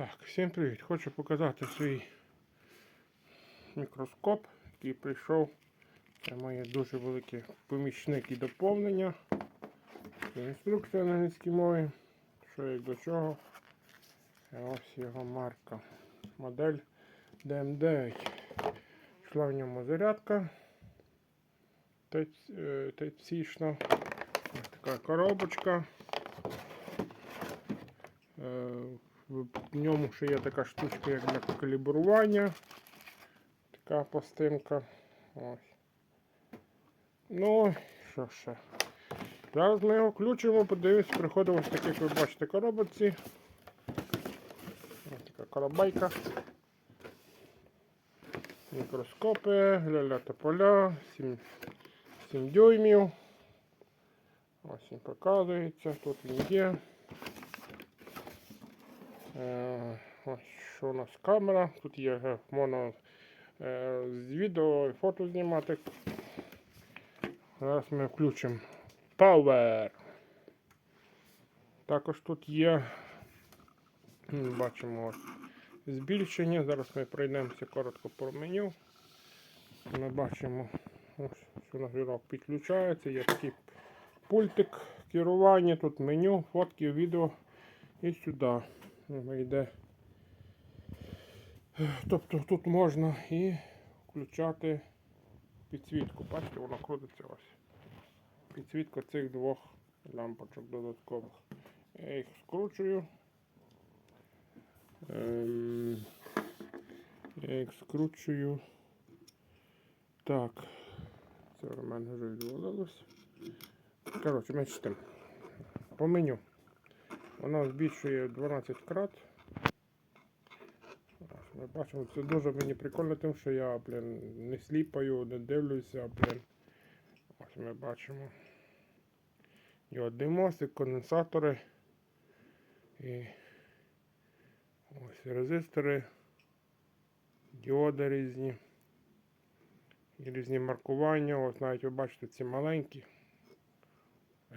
Так, всім привіт! Хочу показати свій мікроскоп, який прийшов. Це моє дуже велике помічник і доповнення. Інструкція на англійській мові. Що як до чого. Ось його марка. Модель DM9. Йшла в ньому зарядка. Тайпсішна. Ось така коробочка. В ньому ще є така штучка, як для калібрування. Така пластинка. Ось. Ну, що ще? Зараз ми його включимо, подивимось, приходить ось таке, як ви бачите, коробочці. Ось така коробайка. Мікроскопи, ля-ля тополя, 7, 7 дюймів. Ось він показується, тут він є. Е, Ось що у нас камера. Тут є е, можна е, з відео і фото знімати. Зараз ми включимо Power. Також тут є, бачимо ось збільшення. Зараз ми пройдемося коротко по меню. Ми бачимо, ось що наш жирок підключається. Є такий пультик керування, тут меню, фотки, відео і сюди. Йде. Тобто тут можна і включати підсвітку. Бачите, воно крутиться ось. Підсвітка цих двох лампочок додаткових. Я їх скручую. Ем, я їх скручую. Так. Це в мене вже відвалилось. Коротше, з тим. По меню. Вона збільшує 12 крат. Ми бачимо, це дуже мені прикольно, тим, що я, блін, не сліпаю, не дивлюся, блін. Ось ми бачимо. Йодний мостик, конденсатори. І ось резистори, діоди різні. І різні маркування. Ось навіть ви бачите ці маленькі.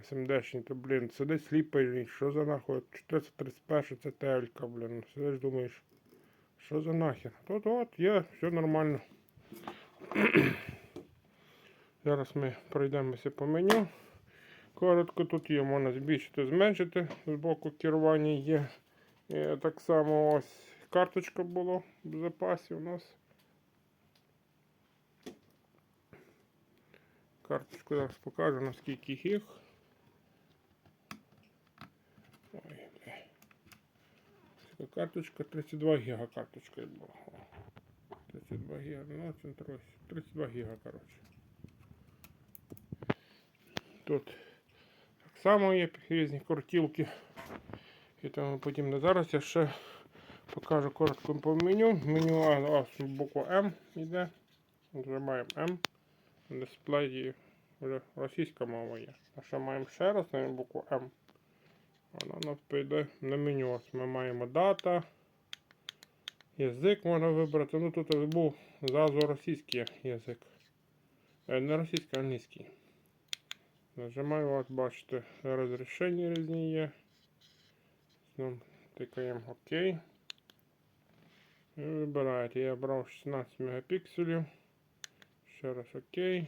СМДшні, то, блін, сидить сліпий, що за нахуй? 431 це телька, блін. Сидиш, думаєш, що за нахер? Тут от є, все нормально. Зараз ми пройдемося по меню. Коротко тут є, можна збільшити, зменшити. З боку керування є. І так само ось карточка була в запасі у нас. Карточку зараз покажу, наскільки їх. Карточка 32 гіга карточка була. 32 гіга, ну це трохи. 32 гіга, коротше. Тут так само є різні картілки і тому подібне. Зараз я ще покажу коротко по меню. Меню а, а, буква М йде. Нажимаємо М. На дисплеї вже російська мова є. А ще маємо ще раз на букву М. Вона у нас прийде на меню. Ось ми маємо дата. Язик можна вибрати. Ну тут був зразу російський язик. Е, Не російський, а англійський. Нажимаю, от бачите, розрішення різні є. Ну, тикаємо ОК. І вибираєте. Я брав 16 мегапікселів. Ще раз ОК.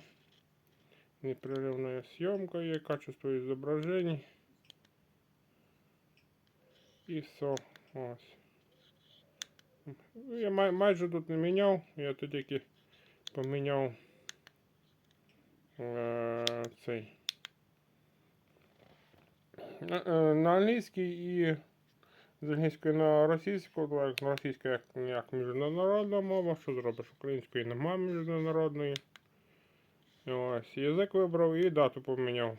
Непрерывная съемка є, качество изображений. І все. Ось. Я май, майже тут не міняв, я тут тільки поміняв е, цей. На, е, на англійський і з англійської на російську, на російську як, як міжнародна мова, що зробиш української немає міжнародної. Ось язик вибрав і дату поміняв.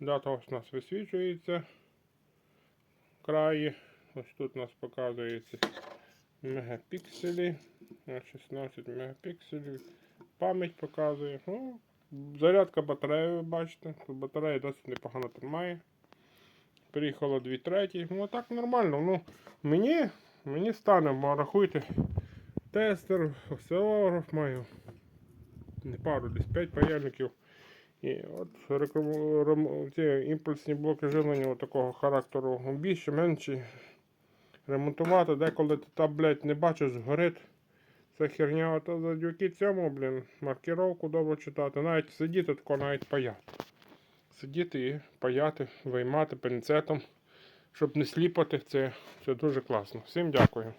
Дата ось у нас висвічується краї. Ось тут у нас показується мегапікселі. 16 мегапікселів. Пам'ять показує. Ну, зарядка батареї, ви бачите. Батарея досить непогано тримає. Приїхало 2 треті. Ну так нормально. Ну, мені, мені стане, бо рахуйте. Тестер, осцилограф маю. Не пару, десь 5 паяльників. І от рем- ці імпульсні блоки живлення такого характеру більше, менші. ремонтувати, деколи ти там, блядь, не бачиш, згорить. Це херня, ото завдяки цьому, блін, маркіровку добре читати. Навіть сидіти тако навіть паяти. Сидіти і паяти, виймати пінцетом, щоб не сліпати це, це дуже класно. Всім дякую.